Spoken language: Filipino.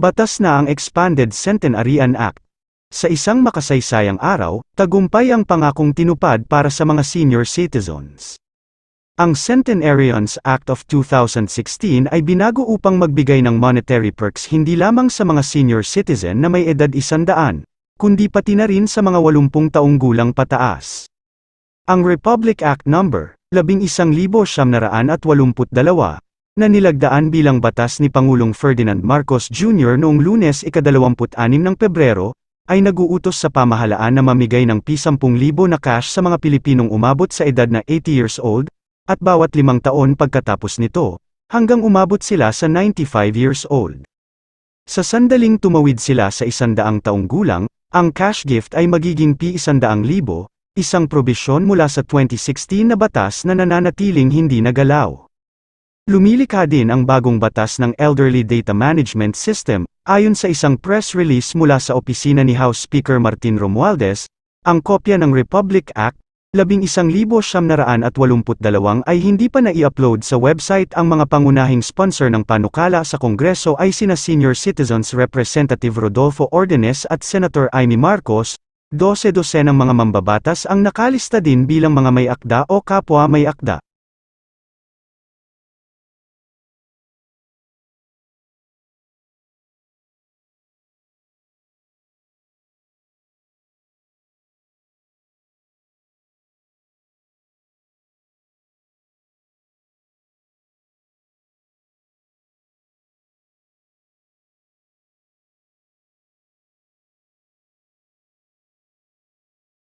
Batas na ang Expanded Centenarian Act. Sa isang makasaysayang araw, tagumpay ang pangakong tinupad para sa mga senior citizens. Ang Centenarians Act of 2016 ay binago upang magbigay ng monetary perks hindi lamang sa mga senior citizen na may edad isandaan, kundi pati na rin sa mga 80 taong gulang pataas. Ang Republic Act No. 11,982 na nilagdaan bilang batas ni Pangulong Ferdinand Marcos Jr. noong lunes ika-26 ng Pebrero, ay naguutos sa pamahalaan na mamigay ng P10,000 na cash sa mga Pilipinong umabot sa edad na 80 years old, at bawat limang taon pagkatapos nito, hanggang umabot sila sa 95 years old. Sa sandaling tumawid sila sa isandaang taong gulang, ang cash gift ay magiging P100,000, isang probisyon mula sa 2016 na batas na nananatiling hindi nagalaw. Lumilikha din ang bagong batas ng Elderly Data Management System, ayon sa isang press release mula sa opisina ni House Speaker Martin Romualdez, ang kopya ng Republic Act, 11,982 ay hindi pa na-i-upload sa website. Ang mga pangunahing sponsor ng panukala sa Kongreso ay sina Senior Citizens Representative Rodolfo Ordenes at Senator Amy Marcos, 12-12 ng mga mambabatas ang nakalista din bilang mga may akda o kapwa may akda.